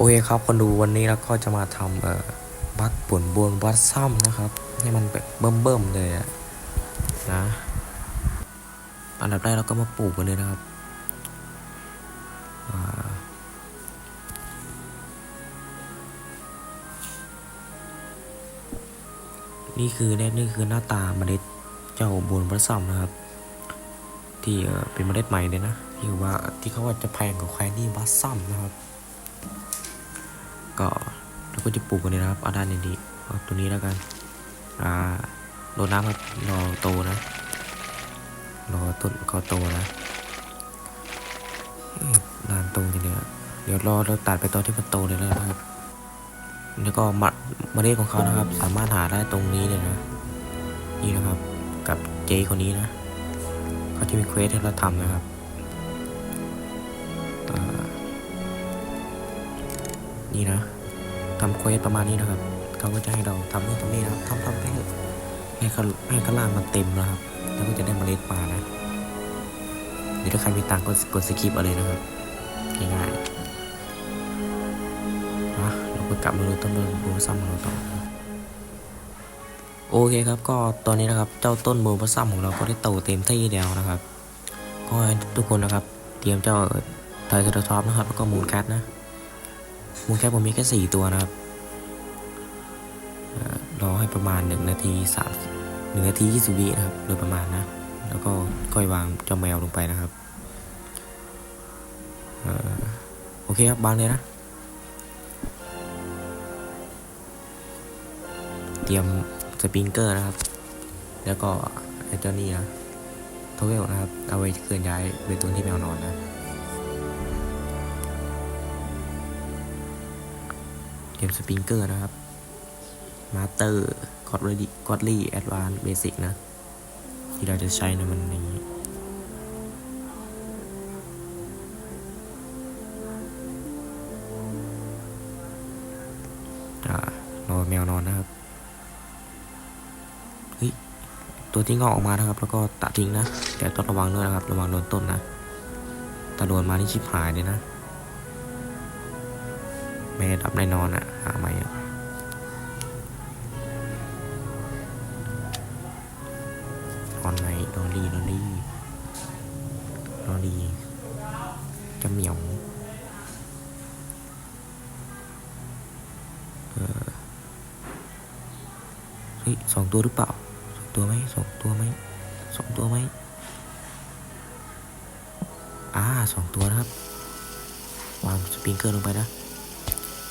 โอเคครับคนดูวันนี้เราก็จะมาทำเอ่อบัตป่นบวนบัตซ้ำนะครับ ให้มันแบบเบิ่มๆเลยอะนะอันดับแรกเราก็มาปลูกกันเลยนะครับนี่คือแน่นี่คือหน้าตาเมล็ดเจ้าบวนบัตซ้ำนะครับ ที่เอ่อเป็นเมล็ดใหม่เลยนะที่ว่าที่เขาว่าจะแพงกว่าแควนี่บัตซ้ำนะครับ เราก็จะปลูกกันเลยนะครับเอาด้านนี้ดีเอาตัวนี้แล้วกัน อ่าโดนน้ำครับรอโตนะ รอต้นก็โตนะนานโตจังเลยอะเดี๋ยวรอเราตัดไปตอนที่มันโตเลยแล้วนะครับ แล้วก็มะเมล็ดของเขานะครับ สามารถหาได้ตรงนี้เลยนะ นี่นะครับ กับเจคนนี้นะเขาจะมีเควสให้เราทำนะครับนี่นะ ทำเควสประมาณนี้นะครับ เขาก็จะให้เราทำนู่นทำนี่นะครับทำทำไปเถอะให้เขาให้ข้าล่างมันเต็มนะครับ แล้วก็จะได้เมล็ดมานะเดี๋ยวถ้าใครมีตังก็กดสกิปเอาเลยนะครับง่ายๆนะเราก็กลับมาดูต้นโบซัมของเราต่อโอเคครับก็ตอนนี้นะครับเจ้าต้นโบซัมของเราก็ได้โตเต็มที่แล้วนะครับก็ให้ทุกคนนะครับ เตรียมเจ้าไทรเซราทอปนะครับแล้วก็มูลแคทนะ มูลแคปผมมีแค่สี่ตัวนะครับรอให้ประมาณหนึ่งนาทีสามหนึ่งนาทียี่สิบวินะครับ โดยประมาณนะ แล้วก็ค่อยวางเจ้าแมวลงไปนะครับอโอเคครับวางเลยนะ เตรียมสปริงเกอร์นะครับ แล้วก็ไอ้เจ้านี่นะทเวลนะครับ เอาไว้เคลื่อนย้ายเป็นตัวที่แมวนอนนะ เกมสปริงเกอร์นะครับมาสเตอร์กอดลี่กอดลี่แอดวานเบสิกนะ ที่เราจะใช้ในมันนี้อ่ารอแมวนอนนะครับ เฮ้ย ตัวที่งอกออกมานะครับ แล้วก็ตัดทิ้งนะ แต่ต้องระวังด้วยนะครับ ระวังโดนต้นนะถ้าโดนมานี่ชิบหายเลยนะ ไม่ได้ดับได้นอนอะหาไม่อะนอนไหนดอลลี่ดอลลี่ดอลลี่จะเหมียวเออเฮ้ยสองตัวหรือเปล่าสองตัวไหมสองตัวไหมสองตัวไหมอ่าสองตัวนะครับวางสปริงเกอร์ลงไปนะ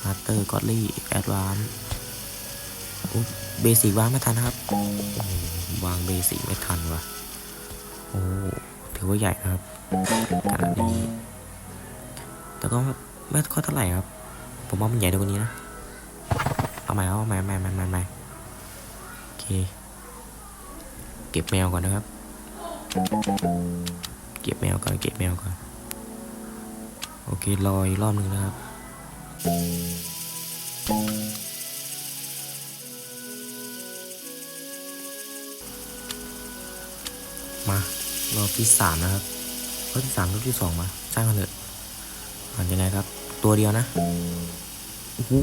มาสเตอร์กอดลี่แอดวานเบสิกวางไม่ทันนะครับ วางเบสิกไม่ทันว่ะโอ้ถือว่าใหญ่นะครับขนาดนี้ แต่ก็ไม่ค่อยเท่าไหร่ครับ ผมว่ามันใหญ่กว่านี้นะ เอาใหม่เอาใหม่ใหม่ใหม่ใหม่ใหม่โอเค เก็บแมวก่อนนะครับ เก็บแมวก่อน เก็บแมวก่อน โอเครออีกรอบหนึ่งนะครับ มารอบที่สามนะครับรอบที่สามรอบที่สองมาช่างกันเถอะผ่านยังไงครับ ตัวเดียวนะโอ้โห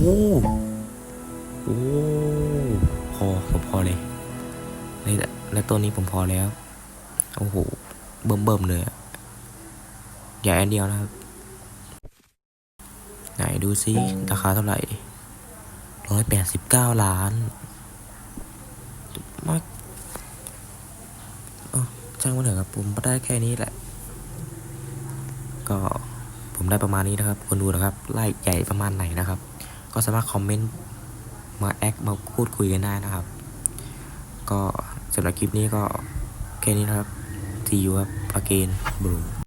โอ้พอผมพอเลยในและตัวนี้ผมพอแล้ว โอ้โห เบิ่มเบิ่มๆเลยอะใหญ่อันเดียวนะครับ ไหนดูซิราคาเท่าไหร่ร้อยแปดสิบเก้าล้านมากเอ้าช่างมันเถอะครับ ผมได้แค่นี้แหละ ก็ผมได้ประมาณนี้นะครับคนดูนะครับ ไล่ใหญ่ประมาณไหนนะครับ ก็สามารถคอมเมนต์มาแอคมาพูดคุยกันได้นะครับ ก็สำหรับคลิปนี้ก็แค่นี้นะครับ see you ครับ again bro